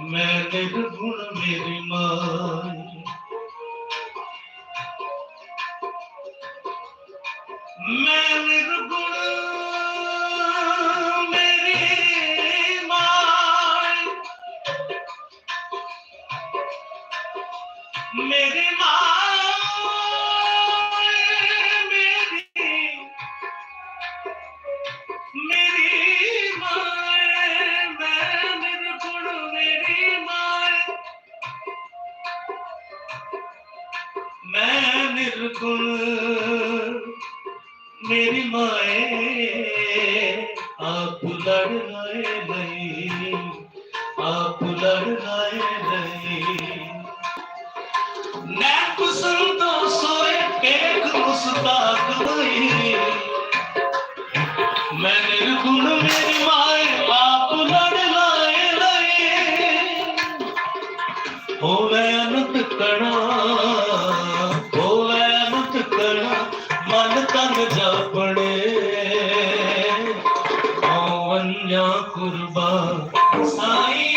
ਮੈਂ ਗੁਣ ਮੇਰੀ ਮਾਈ ਮੈਂ ਨਿਰਗੁਣ ਮੈਂ ਨਿਰਗੁਣ ਮੇਰੀ ਮਾਏ, ਆਪ ਲੜ ਲਾਏ ਨਹੀਂ, ਆਪ ਲੜ ਲਾਏ ਨਹੀਂ। ਨੈਣ ਕੁਸਲ ਸੋਏ ਕੇਕ ਮੁਸਤਾਕ ਹੋਈ ਮੈਂ ਨਿਰਗੁਣ ਮੇਰੀ ਮਾਏ, ਆਪ ਲੜ ਲਾਏ ਹੋਵੇ ਅਨੰਤ ਕਣਾ। ਮਨ ਤਨ ਜਾਪਣੇ ਆਵੰਨਿਆ ਕੁਰਬਾ ਸਾਈ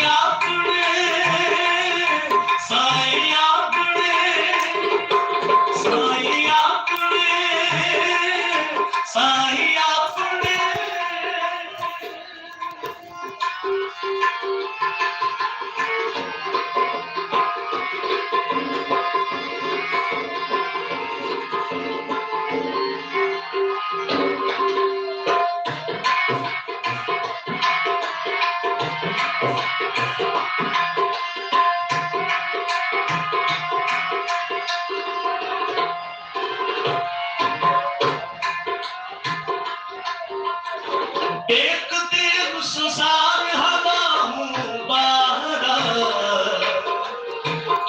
ਇੱਕ ਦੇਵ ਸੰਸਾਰ ਹਵਾ ਹੂੰ ਬਾਹਰਾ।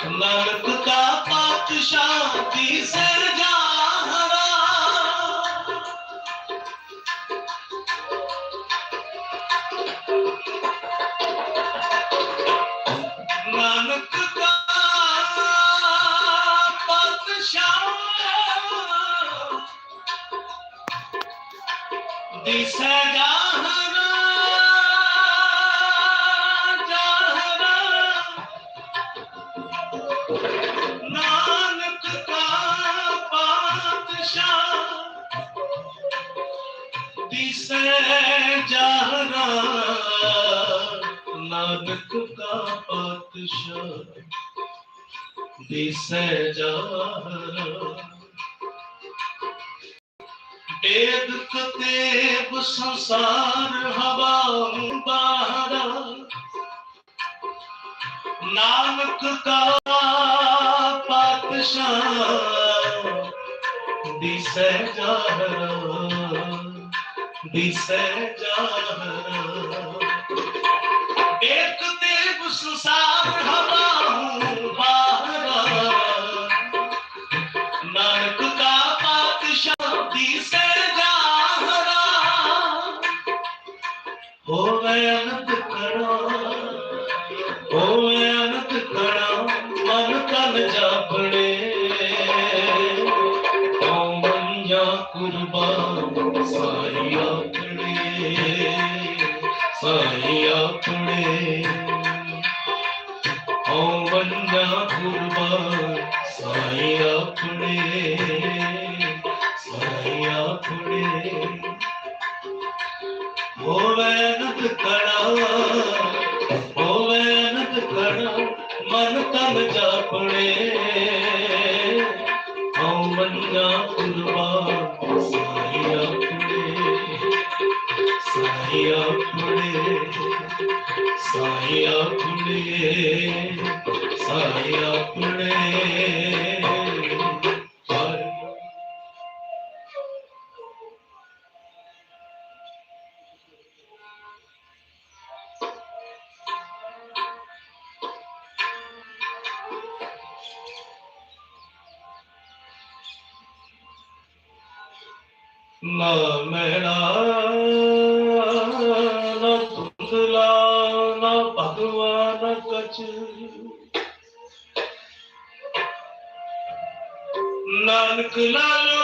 ਨਰਕ ਦਾ ਪਾਤਸ਼ਾਹ ਦੀ ਸਰਜਾਹਰਾ ਨਾਨਕ ਕਾ ਪਾਤਸ਼ਾਹ ਦਿਸੈ ਜਾਹਰਾ ਨਾਨਕ ਕਾ ਪਾਤਸ਼ਾਹ ਦਿਸੈ ਜਾਹਰਾ ਏਦ ਕਤੇਬ ਸੰਸਾਰ ਹਵਾ ਬਾਹਰਾ। ਨਾਨਕ ਕਾ ਪਾਤਸ਼ਾਹ ਦਿਸੈ ਜਾਹਰਾ ਦਿਸੈ ਜਾਹਰਾ ਏਕ ਦੇਵ ਸੰਸਾਰ ਹੋਵੇ ਅਨੰਤ ਕਣਾ ਹੋਵੇ ਅਨੰਤ ਕਣਾ ਮਨ ਤਨ ਜਾਪਣੇ ਓ ਮੰਜਾ ਕੁਰਬਾਨ, ਸਾਈ ਆਪਣੇ ਸਾਈ ਆਪਣੇ। ਓ ਮੰਜਾ ਕੁਰਬਾਨ, ਸਾਈ ਆਪਣੇ ਸਾਈ ਆਪਣੇ। ਹੋਵੇ ਅਨੰਤ ਕਣਾ ਹੋਵੇ ਅਨੰਤ ਕਣਾ ਮਨ ਤਨ ਜਾਪਣੇ। ਹਉ ਮੰਨਾ ਕੁਰਬਾਨ ਸਾਈ ਆਪਣੇ। ਸਾਈ ਆਪਣੇ ਸਾਈ ਆਪਣੇ। ਸਾਈ ਆਪਣੇ। ਨਾ ਮੈਣਾ ਨਾ ਧੁੰਦਲਾ ਨਾ ਭਗਵਾਨ ਕਛ ਨਾਨਕ ਲਾਲ